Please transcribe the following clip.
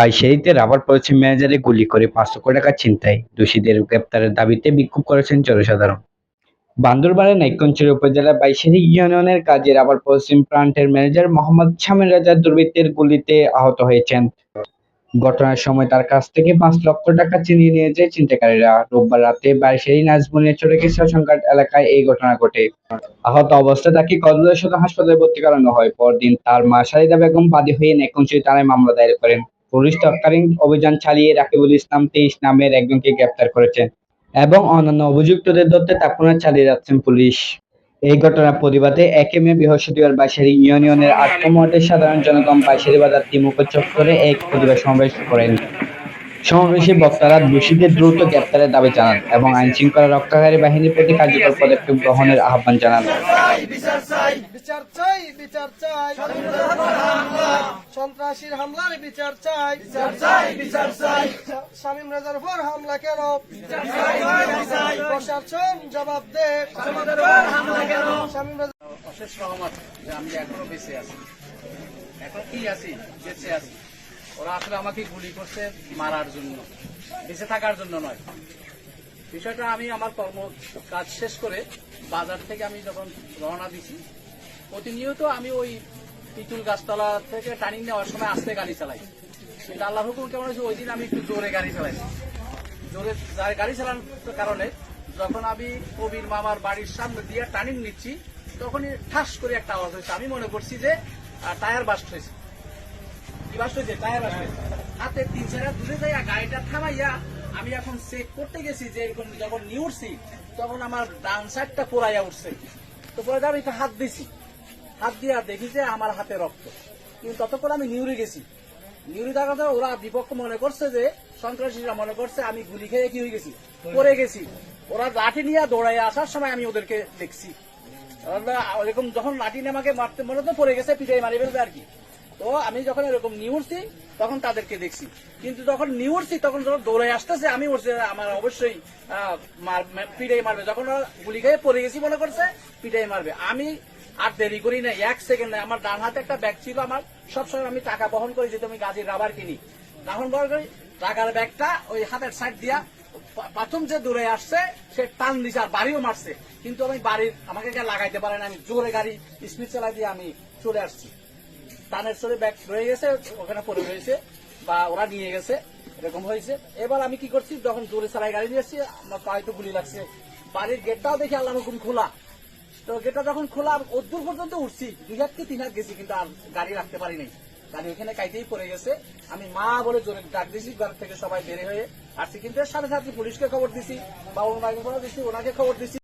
বাইশেরিতে rubber policy ম্যানেজারে গুলি করে পাঁচ লক্ষ টাকা ছিনতাই। দোষীদের গ্রেপ্তারের দাবিতে বিক্ষোভ করেছেন জনসাধারণ। বান্দরবানের নাইক্ষ্যংছড়ি উপজেলার বাইশেরি ইউনিয়নের কাজী রাবার পশ্চিম প্লান্টের ম্যানেজার মোহাম্মদ শামীম রাজা দুর্বৃত্তের গুলিতে আহত হয়েছেন। ঘটনার সময় তার কাছ থেকে পাঁচ লক্ষ টাকা ছিনিয়ে নিয়ে যায় ছিনতাইকারীরা। রোববার রাতে বাইশেরি নাজবুনিয়া চড়কেশ্বর সংঘাট এলাকায় এই ঘটনা ঘটে। আহত অবস্থায় তাকে কদলের সদর হাসপাতালে ভর্তি করানো হয়। পরদিন তার মা সারিদা বেগম বাদী হয়ে নাইক্ষ্যংছড়ি থানায় মামলা দায়ের করেন। পুলিশ অভিযান চালিয়ে রাকিবুল ইসলাম তেইশ নামের একজনকে গ্রেপ্তার করেছেন এবং অন্যান্য অভিযুক্তদের ধরতে তাকুনা চালিয়ে যাচ্ছেন পুলিশ। এই ঘটনার প্রতিবাদে একে মে বৃহস্পতিবার বাইশেরি ইউনিয়নের ওয়ার্ডের সাধারণ জনগণ বাইশেরি বাজার তিমুখ চত্বরে এক প্রতিবাদ সমাবেশ করেন। সমাবেশে বক্তারা দোষীদের দ্রুত গ্রেপ্তারের দাবি জানান এবং আইন শৃঙ্খলা রক্ষাকারী বাহিনীর প্রতি কার্যকর পদক্ষেপ গ্রহণের আহ্বান জানান। বিচার চাই বিচার চাই। সন্ত্রাসীর হামলার বিচার চাই। শামীম রাজার উপর হামলা কেন? প্রশাসন জবাব দে। শামীম রাজা অশেষ সহমত যে আমি এখনও বেঁচে আছি। এখন কি আছি? বেঁচে আছি। ওরা আসলে আমাকে গুলি করছে মারার জন্য। বেঁচে থাকার জন্য নয়। বিষয়টা আমি আমার কর্ম কাজ শেষ করে বাজার থেকে আমি যখন রওনা দিছি প্রতিনিয়ত আমি ওই পিতুল গাছতলা থেকে টার্নিং নেওয়ার সময় আস্তে গাড়ি চালাই। কিন্তু আল্লাহ হুকুম কেমন হয়েছে, ওই দিন আমি একটু জোরে গাড়ি চালাইছি। জোরে গাড়ি চালানোর কারণে যখন আমি কবির মামার বাড়ির সামনে দিয়ে টার্নিং নিচ্ছি, তখনই ঠাস করে একটা আওয়াজ হয়েছে। আমি মনে করছি যে টায়ার বাস্ট হয়েছে। কি বাস্ট হয়েছে? টায়ার বাস্ট হয়েছে। হাতে তিন চারা দূরে যাইয়া গাড়িটা থামাইয়া আমি এখন চেক করতে গেছি যে এখন যখন নিয়ে উঠছি তখন আমার ডান সাইডটা পোড়াইয়া উঠছে। তো পরে আমি হাত দিছি। হাত দিয়া দেখি যে আমার হাতে রক্ত। কিন্তু ততক্ষণ আমি নিউরে গেছি। নিউরি থাকাতে ওরা বিপক্ষ মনে করছে যে, সন্ত্রাসীরা মনে করছে আমি গুলি খেয়ে কি হয়ে গেছি? পড়ে গেছি। ওরা লাঠি নিয়ে দৌড়াই আসার সময় আমি ওদেরকে দেখছি। এরকম যখন লাঠি নিয়ে আমাকে মারতে মনে তো পড়ে গেছে, পিটাই মারি ফেলবে আর কি। তো আমি যখন এরকম নিউরছি, তখন তাদেরকে দেখছি। কিন্তু যখন নিউরছি, তখন যখন দৌড়াই আসতেছে, আমি উঠছে আমার অবশ্যই পিটাই মারবে। যখন গুলি খেয়ে পড়ে গেছি মনে করছে, পিটাই মারবে। আমি আর দেরি করি না, এক সেকেন্ড আমার ডান হাতে একটা ব্যাগ ছিল আমার। সবসময় আমি টাকা বহন করি যেহেতু আমি গাজীর রাবার কিনি। তখন বহন করি টাকার ব্যাগটা ওই হাতের সাইড দিয়া প্রথম যে দূরে আসছে, সে টান দিছে আর বাড়িও মারছে। কিন্তু আমি বাড়ির, আমাকে লাগাইতে পারে না, আমি জোরে গাড়ি স্পিড চালাই দিয়ে আমি চলে আসছি। টানের সরে ব্যাগ রয়ে গেছে, ওখানে পড়ে রয়েছে, বা ওরা নিয়ে গেছে, এরকম হয়েছে। এবার আমি কি করছি, যখন জোরে চালাই গাড়ি নিয়ে এসছি আমার পায়ে তো গুলি লাগছে। বাড়ির গেটটাও দেখি আল্লাহ খোলা। তো গেটটা যখন খোলা, অদ্দূর পর্যন্ত উঠছি, দুই হাত কি তিন হাত গেছি, কিন্তু আর গাড়ি রাখতে পারি নাই। গাড়ি ওখানে কাইতেই পড়ে গেছে। আমি মা বলে জোরে ডাক দিছি ঘর থেকে সবাই বেড়ে হয়ে আসছি। কিন্তু সাথে সাথে পুলিশকে খবর দিছি বাবু মাকে খবর দিছি, ওনাকে খবর দিছি।